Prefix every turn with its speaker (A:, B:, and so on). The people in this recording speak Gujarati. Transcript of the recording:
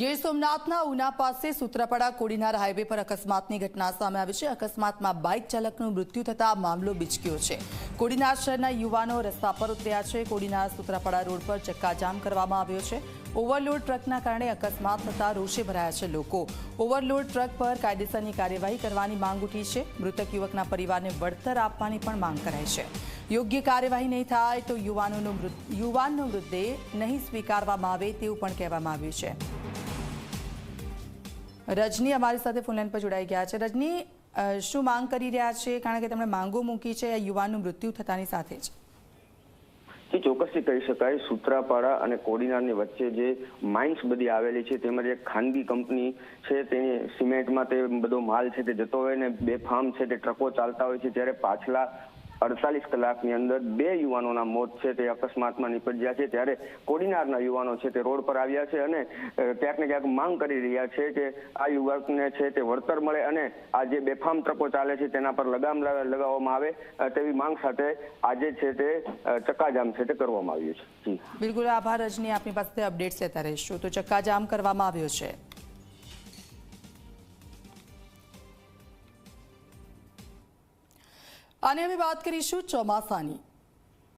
A: ગીર સોમનાથના ઉના પાસે સૂત્રાપાડા કોડીનાર હાઈવે પર અકસ્માતની ઘટના સામે આવી છે. અકસ્માતમાં બાઇક ચાલકનું મૃત્યુ થતા મામલો બીચક્યો છે. કોડીનાર શહેરના યુવાનો રસ્તા પર ઉતર્યા છે. કોડીનાર સૂત્રાપાડા રોડ પર ચક્કાજામ કરવામાં આવ્યો છે. ઓવરલોડ ટ્રકના કારણે અકસ્માત થતા રોષે ભરાયા છે લોકો. ઓવરલોડ ટ્રક પર કાયદેસરની કાર્યવાહી કરવાની માંગ ઉઠી છે. મૃતક યુવકના પરિવારને વળતર આપવાની પણ માંગ કરાઈ છે. યોગ્ય કાર્યવાહી નહીં થાય તો યુવાનોનો યુવાનનો મૃતદેહ નહીં સ્વીકારવામાં આવે તેવું પણ કહેવામાં આવ્યું છે. રજની અમારી સાથે ફોનલાઈન પર જોડાઈ ગયા છે. રજની શું માંગ કરી રહ્યા છે? કારણ કે તેમણે માંગો મૂકી છે યુવાનનું મૃત્યુ થતાની સાથે જ.
B: જે ચોક્કસથી કહી શકાય, સૂત્રાપાડા અને કોડીનારની વચ્ચે જે માઇન્સ બધી આવેલી છે, તેમજ એક ખાનગી કંપની છે, તેની સિમેન્ટમાં તે બધો માલ છે, તે જતો હોય ને બે ફાર્મ છે, તે ટ્રકો ચાલતા હોય છે, ત્યારે પાછલા અડતાલીસ કલાકની અંદર બે યુવાનોના મોત છે, તે અકસ્માતમાં નીપજ્યા છે. ત્યારે કોડીનારના યુવાનો છે, તે રોડ પર આવ્યા છે અને ક્યાંક ને ક્યાંક માંગ કરી રહ્યા છે કે આ યુવકને છે તે વળતર મળે અને આ જે બેફામ ટ્રકો ચાલે છે, તેના પર લગામ લગાવવામાં આવે તેવી માંગ સાથે આજે છે તે ચક્કાજામ છે તે કરવામાં આવ્યું છે.
A: બિલકુલ આભાર રજની, આપની પાસે અપડેટ્સ લેતા રહીશું. તો ચક્કાજામ કરવામાં આવ્યો છે. અને અમે વાત કરીશું ચોમાસાની.